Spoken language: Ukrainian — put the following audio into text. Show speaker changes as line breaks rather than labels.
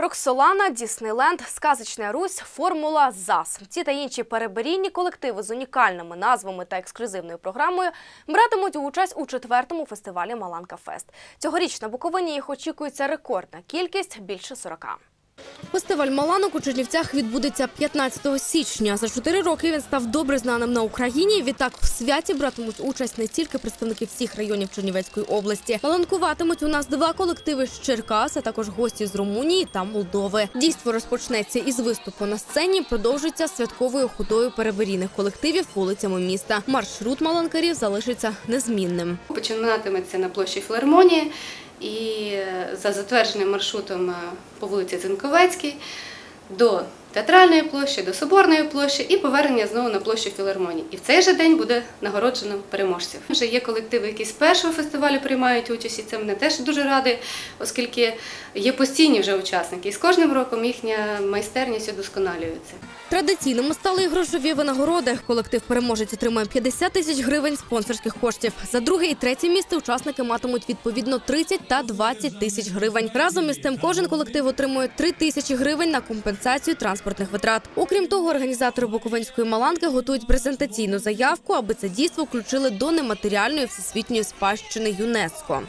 Роксолана, Діснейленд, Сказочна Русь, Формула ЗАС. Ці та інші переберійні колективи з унікальними назвами та ексклюзивною програмою братимуть участь у четвертому фестивалі Маланка Фест. Цьогоріч на Буковині їх очікується рекордна кількість більше 40. Фестиваль Маланок у Чернівцях відбудеться 15 січня. За чотири роки він став добре знаним на Україні. Відтак в святі братимуть участь не тільки представники всіх районів Чернівецької області. Маланкуватимуть у нас два колективи з Черкас, а також гості з Румунії та Молдови. Дійство розпочнеться із виступу на сцені. Продовжиться святковою ходою переберійних колективів вулицями міста. Маршрут маланкарів залишиться незмінним.
Починатиметься на площі Філармонії і за затвердженим маршрутом е, по вулиці Цинковецькій до театральної площі, до Соборної площі і повернення знову на площу Філармонії. І в цей же день буде нагороджено переможців. Вже є колективи, які з першого фестивалю приймають участь, і це мене теж дуже радує, оскільки є постійні вже учасники. І з кожним роком їхня майстерність удосконалюється.
Традиційними стали і грошові винагороди. Колектив переможець отримає 50 тисяч гривень спонсорських коштів. За друге і третє місце учасники матимуть відповідно 30 та 20 тисяч гривень. Разом із тим кожен колектив отримує 3 тисячі гривень на компенсацію транспортних витрат. Окрім того, організатори Буковинської маланки готують презентаційну заявку, аби це дійство включили до нематеріальної всесвітньої спадщини ЮНЕСКО.